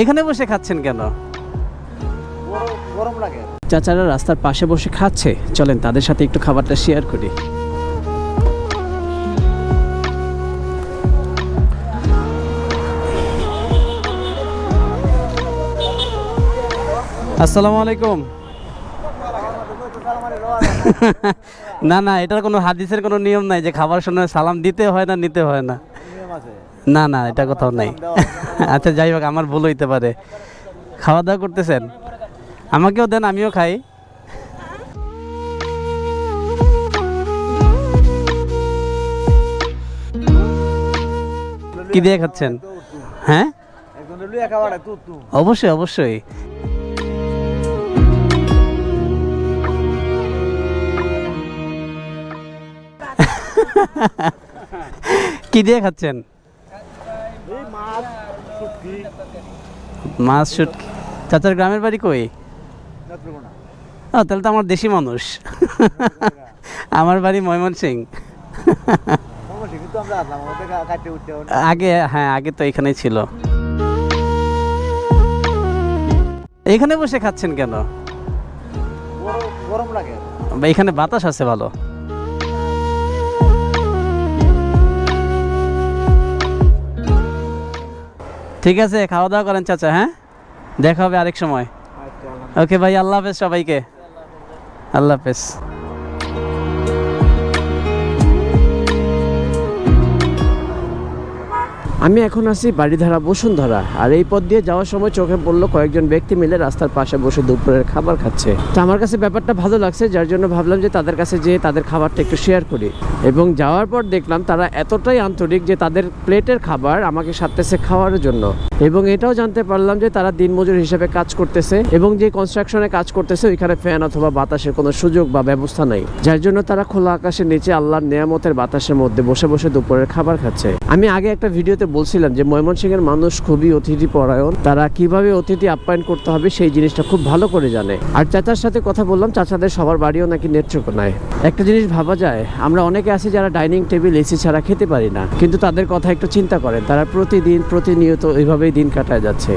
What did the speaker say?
এখানে বসে খাচ্ছেন কেন? গরম লাগে। চাচারা রাস্তার পাশে বসে খাচ্ছে। চলেন তাদের সাথে একটু খাবারটা শেয়ার করি। আসসালামু আলাইকুম। না না এটার কোনো হাদিসের কোনো নিয়ম নাই যে খাবার সময় সালাম দিতে হয় না নিতে হয় না। না না এটা কোথাও নাই। আচ্ছা যাই হোক আমার ভুল হইতে পারে। খাওয়া দাওয়া করতেছেন? আমাকেও দেন আমিও খাই। কি দিয়ে খাচ্ছেন? হ্যাঁ? অবশ্যই অবশ্যই। কি দিয়ে খাচ্ছেন? মাছ শুটকি। চাচার গ্রামের বাড়ি কই? ও তাহলে তো আমার দেশি মানুষ। আমার বাড়ি ময়মনসিং। উঠতে হবে আগে হ্যাঁ আগে তো এখানেই ছিল। এখানে বসে খাচ্ছেন কেন? গরম লাগে। এখানে বাতাস আছে ভালো। ঠিক আছে খাওয়া দাওয়া করেন চাচা হ্যাঁ? দেখা হবে আরেক সময়। আচ্ছা ওকে ভাই আল্লাহ হাফেজ সবাইকে। আল্লাহ হাফেজ। আমি এখন আছি বাড়িধারা বসুন্ধরা, আর এই পথ দিয়ে যাওয়ার সময় চোখে পড়ল কয়েকজন ব্যক্তি মিলে রাস্তার পাশে বসে দুপুরের খাবার খাচ্ছে। তো আমার কাছে ব্যাপারটা ভালো লাগছে, যার জন্য ভাবলাম যে তাদের কাছে যেয়ে তাদের খাবারটা একটু শেয়ার করি। এবং যাওয়ার পর দেখলাম তারা এতটাই আন্তরিক যে তাদের প্লেটের খাবার আমাকে সাথে খাওয়ার জন্য। এবং এটাও জানতে পারলাম যে তারা দিনমজুর হিসেবে কাজ করতেছে এবং যে কনস্ট্রাকশনে কাজ করতেছে, ওইখানে ফ্যান অথবা বাতাসের কোনো সুযোগ বা ব্যবস্থা নাই। যার জন্য তারা খোলা আকাশের নিচে আল্লাহর নেয়ামতের বাতাসের মধ্যে বসে বসে দুপুরের খাবার খাচ্ছে। আমি আগে একটা ভিডিওতে বলছিলাম যে ময়মনসিংহের মানুষ খুবই অতিথি পরায়ণ। তারা কীভাবে অতিথি আপ্যায়ন করতে হবে সেই জিনিসটা খুব ভালো করে জানে। আর চাচার সাথে কথা বললাম, চাচাদের সবার বাড়িও নাকি নেত্রকোনায়। একটা জিনিস ভাবা যায়, আমরা অনেকে আছি যারা ডাইনিং টেবিল, এসি ছাড়া খেতে পারি না। কিন্তু তাদের কথা একটু চিন্তা করেন, তারা প্রতিদিন, প্রতিনিয়ত এইভাবেই দিন কাটায় যাচ্ছে।